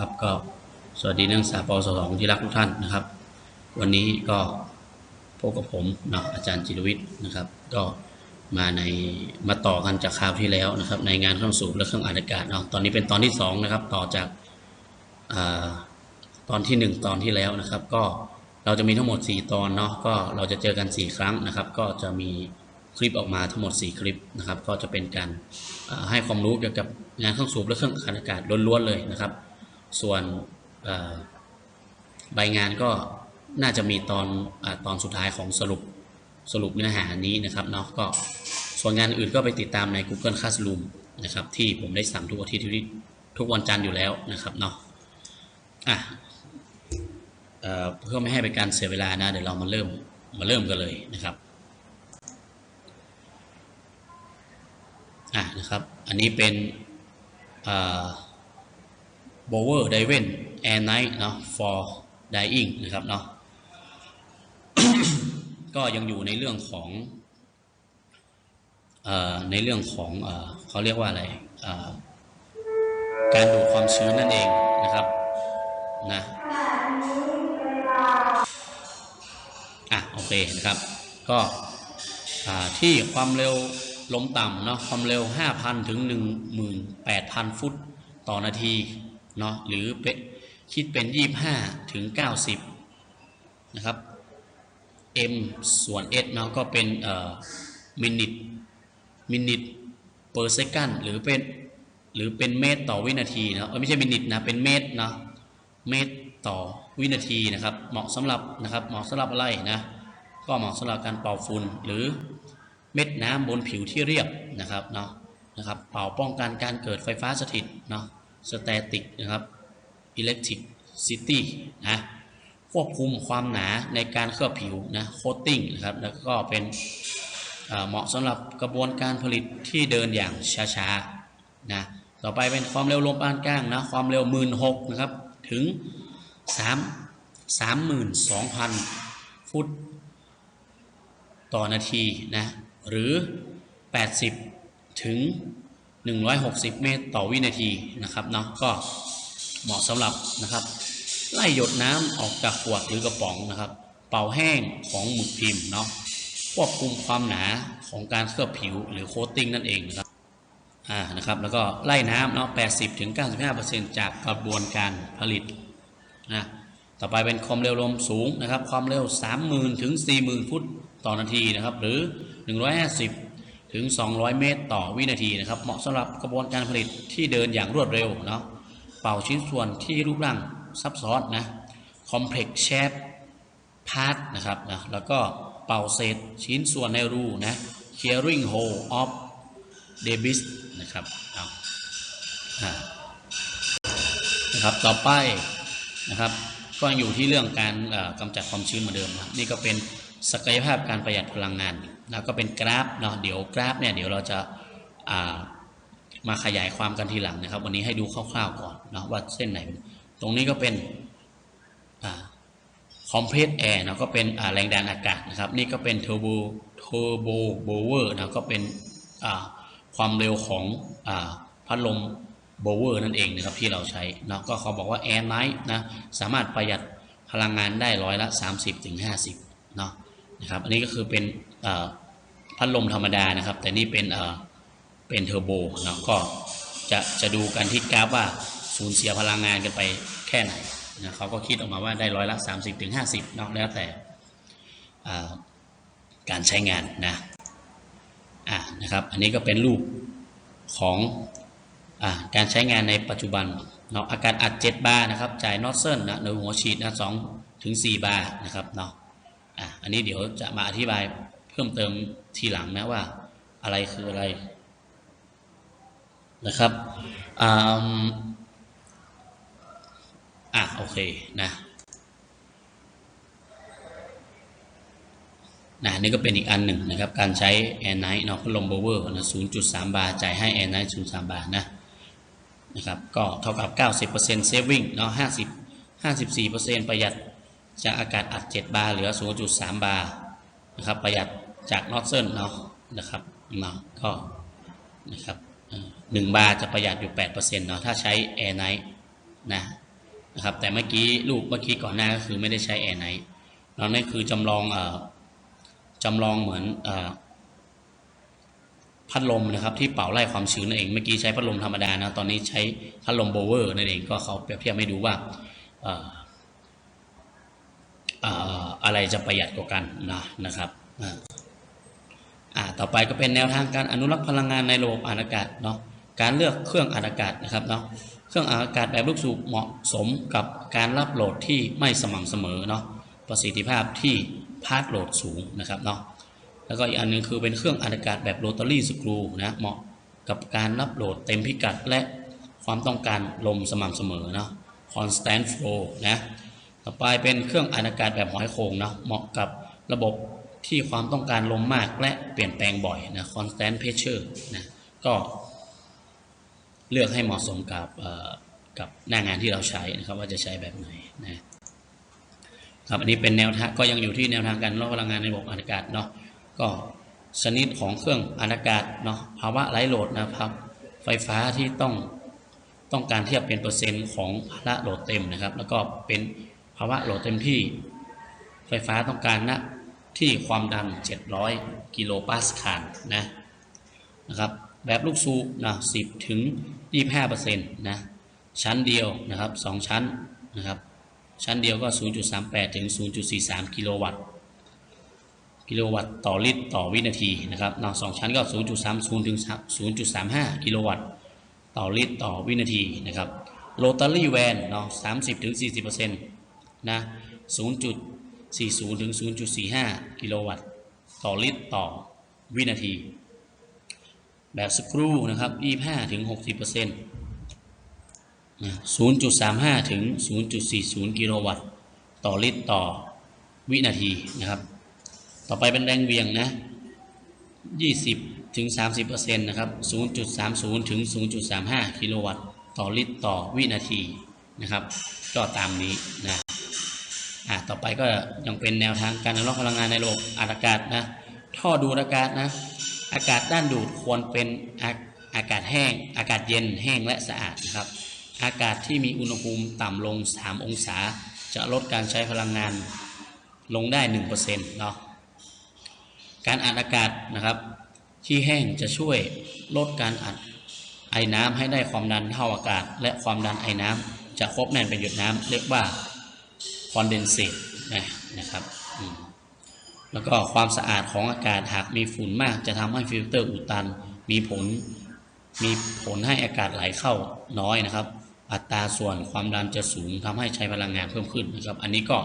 ครับก็สวัสดีนักศึกษาปวสสองที่รักทุกท่านนะครับ วันนี้ก็พบกับผมเนาะอาจารย์จิรวิทย์นะครับ ก็มาในมาต่อกันจากคราวที่แล้วนะครับ ในงานเครื่องสูบและเครื่องอัดอากาศเนาะตอนนี้เป็นตอนที่สองนะครับต่อจากอาตอนที่หนึ่งตอนที่แล้วนะครับ ก็เราจะมีทั้งหมด 4 ตอนเนาะก็เราจะเจอกัน 4 ครั้งนะครับ ก็จะมีคลิปออกมาทั้งหมด 4 คลิปนะครับ ก็จะเป็นการาให้ความรู้เกี่ยวกับงานเครื่องสูบและเครื่องอัดอากาศล้วนๆเลยนะครับ ส่วนใบงานก็น่าจะมีตอนอตอนสุดท้ายของสรุปสรุปเนื้อหานี้นะครับเนาะก็ส่วนงานอื่นก็ไปติดตามใน Google Classroom นะครับที่ผมได้สั่งทุกอาทิตย์ที่ทุกวันจันทร์อยู่แล้วนะครับเนาะอะเอ่อเพื่อไม่ให้เป็นการเสียเวลานะ เดี๋ยวเรามาเริ่มมาเริ่มกันเลยนะครับอะนะครับ อันนี้เป็นอ่า b o w e r d i v e n Air Night เนาะ for dying นะครับเนาะก็ยังอยู่ในเรื่องของเอ่อในเรื่องของเอ่อเขาเรียกว่าอะไรเอ่อการดูดความชื้นนั่นเองนะครับนะอะโอเคนะครับ ก็อ่าที่ความเร็วลมต่ำเนาะความเร็ว 5,000 ถึง 18,000 ฟุตต่อนาที เนาะหรือเปคิดเป็น 25 ถึง 90 นะครับ m ส่วน s เนาะก็เป็นเอ่อมินิทมินิท per second หรือเป็นหรือเป็นเมตรต่อวินาทีนะเออไม่ใช่มินิทนะเป็นเมตรนะเมตรต่อวินาทีนะครับ เหมาะสำหรับนะครับเหมาะสำหรับอะไรนะก็เหมาะสำหรับการเป่าฝุ่นหรือเม็ดน้ำบนผิวที่เรียบนะครับเนาะนะครับเป่าป้องกันการเกิดไฟฟ้าสถิตเนาะ สแตติกนะครับอิเล็กทริกซิตี้นะควบคุมความหนาในการเคลือบผิวนะโคตติ้งนะครับ แล้วก็เป็นเอ่อเหมาะสำหรับกระบวนการผลิตที่เดินอย่างช้าๆนะต่อไปเป็นความเร็วลมปานกลางนะความเร็ว 1 6ื่นนะครับถึง 3 32,000 ฟุต ต่อนาทีนะหรือ 80 ถึง 160 เมตรต่อวินาทีนะครับเนาะก็เหมาะสำหรับนะครับ ไล่หยดน้ำออกจากขวดหรือกระป๋องนะครับ เป่าแห้งของหมึกพิมพ์เนาะควบคุมความหนาของการเคลือบผิวหรือโคตติ้งนั่นเองนะครับอ่านะครับแล้วก็ไล่น้ำเนาะ80ถึง95%จากกระบวนการผลิตนะต่อไปเป็นความเร็วลมสูงนะครับ ความเร็ว 30,000ถึง40,000 ฟุตต่อนาทีนะครับ หรือ 150 ถึง 200 เมตรต่อวินาทีนะครับ เหมาะสำหรับกระบวนการผลิตที่เดินอย่างรวดเร็วเนาะเป่าชิ้นส่วนที่รูปร่างซับซ้อนนะ complex shape part นะครับนะแล้วก็เป่าเศษชิ้นส่วนในรูนะ clearing hole of debris นะครับเอาอ่านะครับต่อไปนะครับก็อยู่ที่เรื่องการกำจัดความชื้นเหมือนเดิมนะนี่ก็เป็นศักยภาพการประหยัดพลังงาน แล้วก็เป็นกราฟเนาะเดี๋ยวกราฟเนี่ยเดี๋ยวเราจะามาขยายความกันทีหลังนะครับ วันนี้ให้ดูคร่าวๆก่อนเนาะว่าเส้นไหน ตรงนี้ก็เป็นคอมเพรสแอร์เนาะก็เป็นแรงดันอากาศนะครับ นี่ก็เป็นเทอร์โบเทอร์โบโบเวอร์นะก็เป็นความเร็วของอพัดลมโบเวอร์นั่นเองนะครับที่เราใช้เนาะก็เขาบอกว่าแอร์ไนท์นะสามารถประหยัดพลังงานได้ร้อยละ 30-50ถึง50เนาะนะครับอันนี้ก็คือเป็น พัดลมธรรมดานะครับ แต่นี่เป็นเป็นเทอร์โบนะก็จะจะดูกันที่กราฟว่าสูญเสียพลังงานกันไปแค่ไหนนะเขาก็คิดออกมาว่าได้ร้อยละ 30-50ถึง50เนาะแล้วแต่การใช้งานนะอ่านะครับ อันนี้ก็เป็นรูปของอการใช้งานในปัจจุบันเนาะอาการอัด 7 บาร์นะครับจ่ายนอตเซิลนะโดยหัวฉีดนะ2ถึง4บาร์นะครับเนาะอะอันนี้เดี๋ยวจะมาอธิบาย พิ่มเติมทีหลังนะว่า อะไรคืออะไรนะครับอ่าอะโอเคนะนะนี่ก็เป็นอีกอันหนึ่งนะครับ การใช้ Air Night เนาะพัดลมโบเวอร์นะ0.3บาร์จ่ายให้ Air Night 0.3บาร์นะนะครับก็เท่ากับ 90% saving เนาะ50 54%ประหยัดจากอากาศอัด 7 บาร์เหลือ 0.3 บาร์นะครับประหยัด จากนอตเซิลเนาะนะครับเนาะก็นะครับหนึ่งบาร์จะประหยัดอยู่ 8%เนาะถ้าใช้ Air Night นะนะครับแต่เมื่อกี้รูปเมื่อกี้ก่อนหน้าก็คือไม่ได้ใช้แอร์ไนท์แล้วนี่คือจำลองเอ่อจำลองเหมือนเอ่อพัดลมนะครับที่เป่าไล่ความชื้นนั่นเองเมื่อกี้ใช้พัดลมธรรมดานะตอนนี้ใช้พัดลมโบเวอร์นั่นเองก็เขาเปรียบเทียบให้ดูว่าเอ่ออะไรจะประหยัดกว่ากันนะนะครับ อ่าต่อไปก็เป็นแนวทางการอนุรักษ์พลังงานในระบบอานอากาศเนาะการเลือกเครื่องอานอากาศนะครับเนาะเครื่องอานอากาศแบบลูกสูบเหมาะสมกับการรับโหลดที่ไม่สม่ำเสมอเนาะประสิทธิภาพที่พาดโหลดสูงนะครับเนาะแล้วก็อีกอันหนึงคือเป็นเครื่องอานอากาศแบบโรตารี่สกรูนะเหมาะกับการรับโหลดเต็มพิกัดและความต้องการลมสม่ำเสมอเนาะ constant flow นะต่อไปเป็นเครื่องอานอากาศแบบหอยโข่งเนาะเหมาะกับระบบ ที่ความต้องการลมมากและเปลี่ยนแปลงบ่อยนะ constant pressure นะก็เลือกให้เหมาะสมกับกับหน้างานที่เราใช้นะครับว่าจะใช้แบบไหนนะครับอันนี้เป็นแนวทางก็ยังอยู่ที่แนวทางการลดพลังงานในระบบอากาศเนาะก็ชนิดของเครื่องอากาศเนาะภาวะไร้โหลดนะครับ ไฟฟ้าที่ต้องต้องการเทียบเป็นเปอร์เซ็นต์ของภาระโหลดเต็มนะครับ แล้วก็เป็นภาวะโหลดเต็มที่ ไฟฟ้าต้องการณ ที่ความดัน 700 กิโลปาสคาลนะนะครับแบบลูกสูบนะ10 ถึง 25%นะชั้นเดียวนะครับ2ชั้นนะครับชั้นเดียวก็ 0.38 ถึง 0.43 กิโลวัตต์กิโลวัตต์ต่อลิตรต่อวินาทีนะครับเนาะสองชั้นก็ 0.30 ถึง 0.35 กิโลวัตต์ต่อลิตรต่อวินาทีนะครับโรตารี่แวนเนาะ30 ถึง 40%นะ 40ถึง0.45 กิโลวัตต์ ต่อลิตรต่อวินาที แบบสกรูนะครับ25ถึง60%นะ0.35 ถึง 0.40 กิโลวัตต์ ต่อลิตรต่อวินาทีนะครับ ต่อไปเป็นแรงเวียงนะ 20 ถึง 30%นะครับ 0.30 ถึง 0.35 กิโลวัตต์ ต่อลิตรต่อวินาทีนะครับ ก็ตามนี้นะ อะต่อไปก็ยังเป็นแนวทางการอนุรักษ์พลังงานในระบบอากาศนะท่อดูดอากาศนะอากาศด้านดูดควรเป็นอาอากาศแห้ง อากาศเย็นแห้งและสะอาดนะครับ อากาศที่มีอุณหภูมิต่ำลง 3 องศา จะลดการใช้พลังงานลงได้ 1%เนาะการอัดอากาศนะครับ ที่แห้งจะช่วยลดการอัดไอน้ำให้ได้ความดันเท่าอากาศ และความดันไอน้ำจะครบแน่นเป็นหยดน้ำเรียกว่า คอนเดนเซตนะนะครับแล้วก็ความสะอาดของอากาศหากมีฝุ่นมาก จะทำให้ฟิลเตอร์อุดตัน มีผลมีผลให้อากาศไหลเข้าน้อยนะครับ อัตราส่วนความดันจะสูงทำให้ใช้พลังงานเพิ่มขึ้นนะครับ อันนี้ก็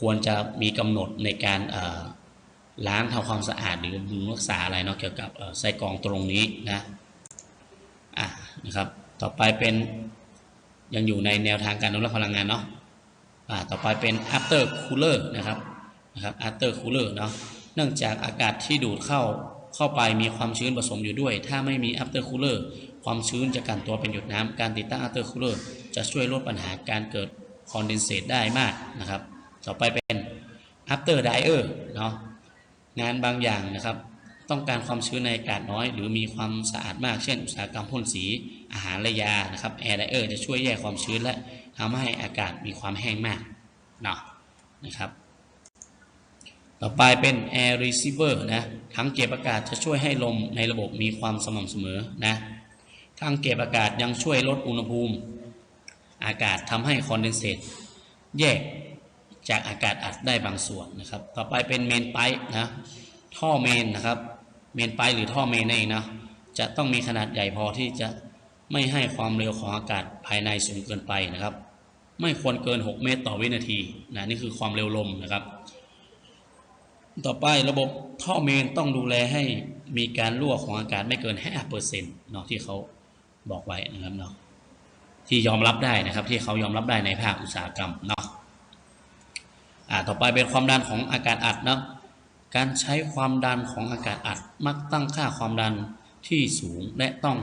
ควรจะมีกำหนดในการล้างทำความสะอาดหรือบำรุงรักษาอะไรเนาะเกี่ยวกับเอ่อไส้กรองตรงนี้นะอะนะครับ ต่อไปเป็นยังอยู่ในแนวทางการอนุรักษ์พลังงานเนาะ ต่อไปเป็น after cooler นะครับนะครับ after cooler เนาะเนื่องจากอากาศที่ดูดเข้าเข้าไปมีความชื้นผสมอยู่ด้วย ถ้าไม่มี after cooler ความชื้นจะกันตัวเป็นหยดน้ำการติดตั้ง after cooler จะช่วยลดปัญหาการเกิด condensate ได้มากนะครับ ต่อไปเป็น after dryer เนาะงานบางอย่างนะครับ ต้องการความชื้นในอากาศน้อย หรือมีความสะอาดมากเช่น อุตสาหกรรมพ่นสีอาหารและยานะครับแอร์ไดเออร์จะช่วยแยกความชื้นและทำให้อากาศมีความแห้งมากเนาะนะครับ ต่อไปเป็น air receiver นะถังเก็บอากาศจะช่วยให้ลมในระบบมีความสม่ำเสมอนะถังเก็บอากาศยังช่วยลดอุณหภูมิ อากาศทำให้คอนเดนเซตแยกจากอากาศอัดได้บางส่วนนะครับ ต่อไปเป็นเมนไพป์นะท่อเมนนะครับ เมนไพป์หรือท่อเมนเองนะจะต้องมีขนาดใหญ่พอที่จะไม่ให้ความเร็วของอากาศภายในสูงเกินไปนะครับ ไม่ควรเกิน 6 เมตรต่อวินาทีนะนี่คือความเร็วลมนะครับ ต่อไประบบท่อเมนต้องดูแลให้มีการรั่วของอากาศไม่เกิน5%เนาะที่เขาบอกไว้นะครับเนาะที่ยอมรับได้นะครับที่เขายอมรับได้ในภาคอุตสาหกรรมเนาะอ่าต่อไปเป็นความดันของอากาศอัดเนาะ การใช้ความดันของอากาศอัดมักตั้งค่าความดันที่สูงและต้อง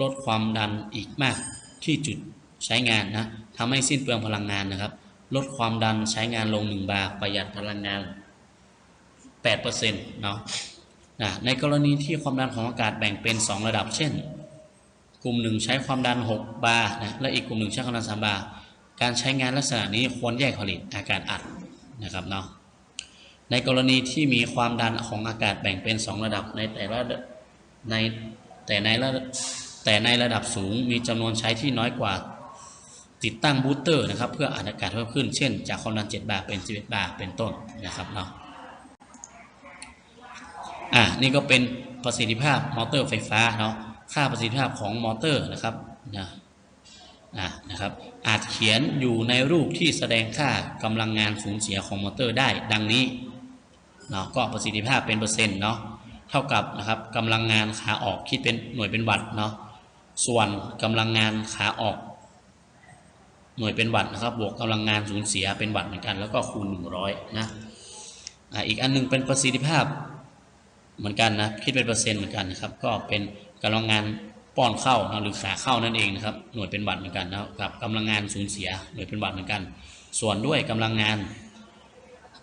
ลดความดันอีกมากที่จุดใช้งานนะทำให้สิ้นเปลืองพลังงานนะครับ ลดความดันใช้งานลง 1 บาร์ประหยัดพลังงาน8%เนาะนะในกรณีที่ความดันของอากาศแบ่งเป็น 2 ระดับ เช่น กลุ่มหนึ่งใช้ความดัน 6 บาร์นะและอีกกลุ่มหนึ่งใช้ความดัน3บาร์การใช้งานลักษณะนี้ควรแยกผลิตอากาศอัดนะครับเนาะ ในกรณีที่มีความดันของอากาศแบ่งเป็น 2 ระดับในแต่ละในแต่ในระแต่ในระดับสูงมีจำนวนใช้ที่น้อยกว่าติดตั้งบูสเตอร์นะครับเพื่ออัดอากาศเพิ่มขึ้น เช่น จากความดัน 7 บาร์เป็น 11 บาร์เป็นต้นนะครับเนาะอะนี่ก็เป็นประสิทธิภาพมอเตอร์ไฟฟ้าเนาะค่าประสิทธิภาพของมอเตอร์นะครับนะอะนะครับอาจเขียนอยู่ในรูปที่แสดงค่ากำลังงานสูญเสียของมอเตอร์ได้ดังนี้ เนาะก็ประสิทธิภาพเป็นเปอร์เซ็นต์เนาะเท่ากับนะครับกำลังงานขาออกคิดเป็นหน่วยเป็นวัตต์เนาะส่วนกำลังงานขาออก หน่วยเป็นวัตต์นะครับ บวกกำลังงานสูญเสียเป็นวัตต์เหมือนกัน แล้วก็คูณ 100 นะอ่าอีกอันหนึงเป็นประสิทธิภาพเหมือนกันนะคิดเป็นเปอร์เซ็นต์เหมือนกันนะครับ ก็เป็นกำลังงานป้อนเข้านะหรือขาเข้านั่นเองนะครับ หน่วยเป็นวัตต์เหมือนกันนะครับกับกำลังงานสูญเสียหน่วยเป็นวัตต์เหมือนกัน ส่วนด้วยกำลังงาน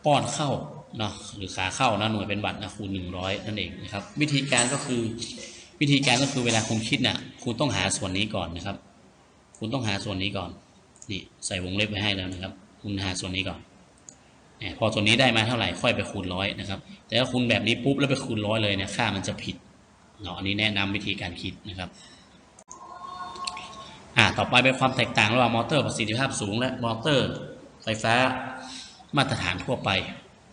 ป้อนเข้า เนาะหรือขาเข้านะหน่วยเป็นวัตต์นะคูณ100 นั่นเองนะครับ วิธีการก็คือวิธีการก็คือเวลาคุณคิดน่ะคุณต้องหาส่วนนี้ก่อนนะครับ คุณต้องหาส่วนนี้ก่อนนี่ใส่วงเล็บไว้ให้แล้วนะครับ คุณหาส่วนนี้ก่อนพอส่วนนี้ได้มาเท่าไหร่ค่อยไปคูณร้อยนะครับแต่ถ้าคุณแบบนี้ปุ๊บแล้วไปคูณร้อยเลยเนี่ยค่ามันจะผิดเนาะอันนี้แนะนำวิธีการคิดนะครับอ่าต่อไปเป็นความแตกต่างระหว่างมอเตอร์ประสิทธิภาพสูง และมอเตอร์ไฟฟ้ามาตรฐานทั่วไป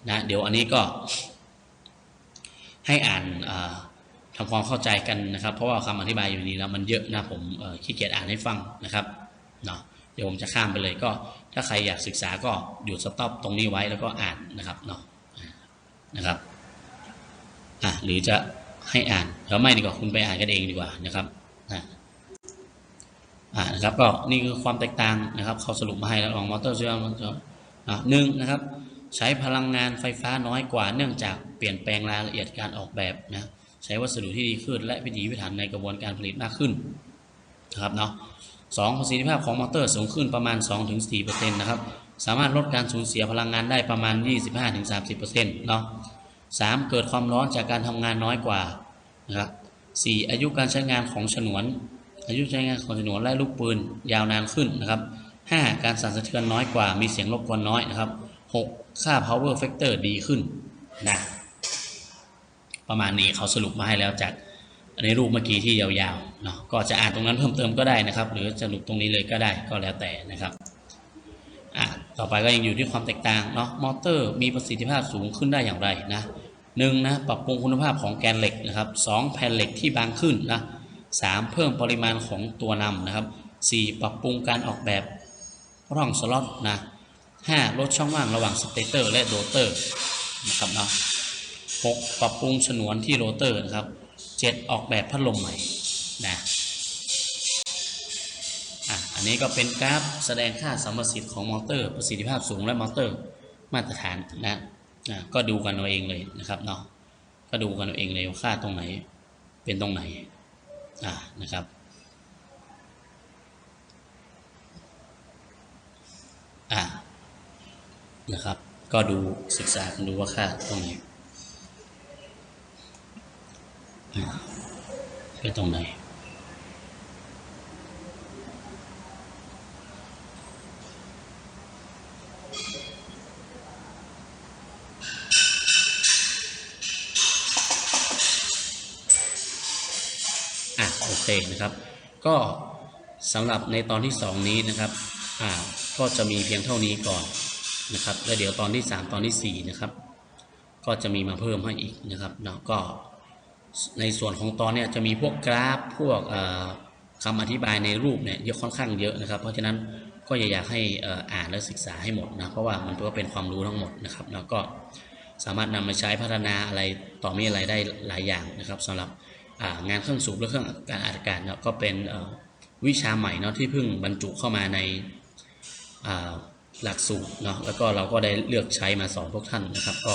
นะเดี๋ยวอันนี้ก็ให้อ่านทำความเข้าใจกันนะครับ เพราะว่าคำอธิบายอยู่นี้แล้วมันเยอะนะผมขี้เกียจอ่านให้ฟังนะครับเนาะเดี๋ยวผมจะข้ามไปเลยก็ถ้าใครอยากศึกษาก็หยุดสต็อปตรงนี้ไว้แล้วก็อ่านนะครับเนาะนะครับอะหรือจะให้อ่านแล้วไม่ดีกว่าคุณไปอ่านกันเองดีกว่านะครับนะอ่านะครับก็นี่คือความแตกต่างนะครับเขาสรุปมาให้แล้วลองมอเตอร์เชื่อมหนึ่งนะครับ ใช้พลังงานไฟฟ้าน้อยกว่า เนื่องจากเปลี่ยนแปลงรายละเอียดการออกแบบนะใช้วัสดุที่ดีขึ้น และพิถีพิถันในกระบวนการผลิตมากขึ้นนะครับเนาะสองประสิทธิภาพของมอเตอร์สูงขึ้นประมาณ 2-4%นะครับสามารถลดการสูญเสียพลังงานได้ประมาณ 25-30%เนาะสามเกิดความร้อนจากการทำงานน้อยกว่านะครับสี่อายุการใช้งานของฉนวน อายุใช้งานของฉนวนและลูกปืนยาวนานขึ้นนะครับห้าการสั่นสะเทือนน้อยกว่ามีเสียงรบกวนน้อยนะครับ หกค่า power factor ดีขึ้นนะประมาณนี้เขาสรุปมาให้แล้วจากในรูปเมื่อกี้ที่ยาวๆเนาะก็จะอ่านตรงนั้นเพิ่มเติมก็ได้นะครับ หรือจะหลุดตรงนี้เลยก็ได้ก็แล้วแต่นะครับอะต่อไปก็ยังอยู่ที่ความแตกต่างเนาะมอเตอร์มีประสิทธิภาพสูงขึ้นได้อย่างไรนะหนึ่งนะปรับปรุงคุณภาพของแกนเหล็กนะครับสองแผ่นเหล็กที่บางขึ้นนะสามเพิ่มปริมาณของตัวนำนะครับสี่ปรับปรุงการออกแบบร่องสล็อตนะ ห้าลดช่องว่างระหว่างสเตเตอร์และโรเตอร์นะครับเนาะหกปรับปรุงฉนวนที่โรเตอร์นะครับเจ็ดออกแบบพัดลมใหม่นะอะอันนี้ก็เป็นกราฟแสดงค่าสัมประสิทธิ์ของมอเตอร์ ประสิทธิภาพสูงและมอเตอร์มาตรฐานนะนะก็ดูกันเอาเองเลยนะครับเนาะก็ดูกันเอาเองเลยว่าค่าตรงไหนเป็นตรงไหนอ่านะครับอ่า นะครับ ก็ดูศึกษาดูว่าค่าตรงไหนเป็นตรงไหนอะโอเคนะครับ ก็สำหรับในตอนที่ 2 นี้นะครับอ่าก็จะมีเพียงเท่านี้ก่อน นะครับแล้วเดี๋ยวตอนที่ 3 ตอนทีสี่ 4 นะครับ ก็จะมีมาเพิ่มให้อีกนะครับเนาะก็ในส่วนของตอนเนี้ยจะมีพวกกราฟพวกเอ่อคำอธิบายในรูปเนี่ยเยอะค่อนข้างเยอะนะครับ เพราะฉะนั้นก็อย่าอยากให้อ่านและศึกษาให้หมดนะเพราะว่ามันก็เป็นความรู้ทั้งหมดนะครับแล้วก็สามารถนำมาใช้พัฒนาอะไรต่อมีอะไรได้หลายอย่างนะครับสำหรับงานเครื่องสูบและเครื่องการอัดอากาศเนาะก็เป็นวิชาใหม่เนาะที่เพิ่งบรรจุเข้ามาในอ่า หลักสูตรเนาะแล้วก็เราก็ได้เลือกใช้มาสอนพวกท่านนะครับ ก็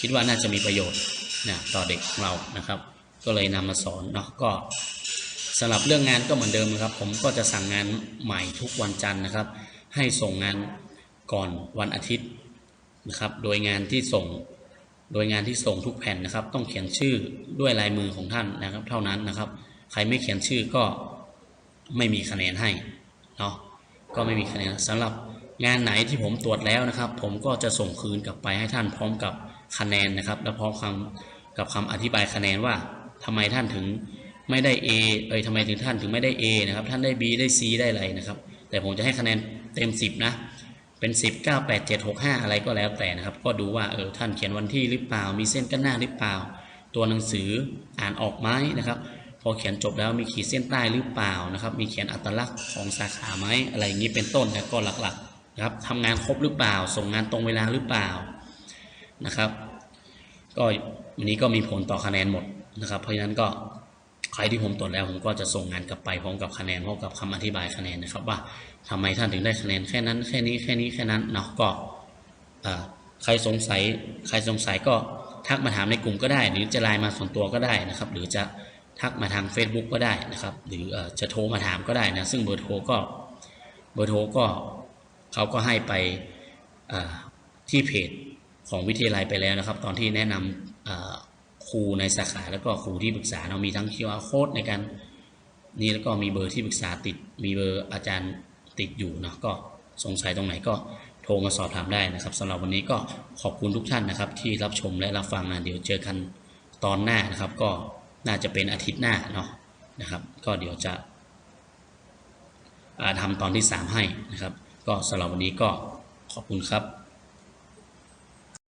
คิดว่าน่าจะมีประโยชน์นะต่อเด็กของเรานะครับ ก็เลยนำมาสอนเนาะก็สำหรับเรื่องงานก็เหมือนเดิมนะครับ ผมก็จะสั่งงานใหม่ทุกวันจันทร์นะครับ ให้ส่งงานก่อนวันอาทิตย์นะครับ โดยงานที่ส่งโดยงานที่ส่งทุกแผ่นนะครับ ต้องเขียนชื่อด้วยลายมือของท่านนะครับ เท่านั้นนะครับ ใครไม่เขียนชื่อก็ไม่มีคะแนนให้เนาะก็ไม่มีคะแนนสำหรับ งานไหนที่ผมตรวจแล้วนะครับ ผมก็จะส่งคืนกลับไปให้ท่านพร้อมกับคะแนนนะครับ และพร้อมคำกับคำอธิบายคะแนนว่าทำไมท่านถึงไม่ได้ A เอ้ยทำไมถึงท่านถึงไม่ได้ A นะครับ ท่านได้ B ได้ C ได้อะไรนะครับ แต่ผมจะให้คะแนนเต็ม 10 นะ เป็น 10 9 8 7 6 5 อะไรก็แล้วแต่นะครับ ก็ดูว่าเออท่านเขียนวันที่หรือเปล่า มีเส้นกันหน้าหรือเปล่า ตัวหนังสืออ่านออกไหมนะครับ พอเขียนจบแล้วมีขีดเส้นใต้หรือเปล่านะครับ มีเขียนอัตลักษณ์ของสาขาไหมอะไรอย่างนี้เป็นต้นนะก็หลักๆ นะครับทำงานครบหรือเปล่า ส่งงานตรงเวลาหรือเปล่านะครับ ก็วันนี้ก็มีผลต่อคะแนนหมดนะครับ เพราะฉะนั้นก็ใครที่ผมตรวจแล้วผมก็จะส่งงานกลับไปพร้อมกับคะแนนพร้อมกับคำอธิบายคะแนนนะครับ ว่าทำไมท่านถึงได้คะแนนแค่นั้นแค่นี้แค่นี้แค่นั้นเนาะก็ใครสงสัยใครสงสัยก็ทักมาถามในกลุ่มก็ได้ หรือจะไลน์มาส่วนตัวก็ได้นะครับ หรือจะทักมาทาง Facebook ก็ได้นะครับ หรืออ่อจะโทรมาถามก็ได้นะซึ่งเบอร์โทรก็เบอร์โทรก็ เขาก็ให้ไปที่เพจของวิทยาลัยไปแล้วนะครับ ตอนที่แนะนำครูในสาขาแล้วก็ครูที่ปรึกษาเรามีทั้ง QR code ในการนี่แล้วก็มีเบอร์ที่ปรึกษาติด มีเบอร์อาจารย์ติดอยู่เนาะก็สงสัยตรงไหนก็โทรมาสอบถามได้นะครับสำหรับวันนี้ก็ขอบคุณทุกท่านนะครับ ที่รับชมและรับฟังนะเดี๋ยวเจอกันตอนหน้านะครับ ก็น่าจะเป็นอาทิตย์หน้าเนาะนะครับ ก็เดี๋ยวจะอ่าทำตอนที่ 3 ให้นะครับ ก็สำหรับวันนี้ก็ขอบคุณครับ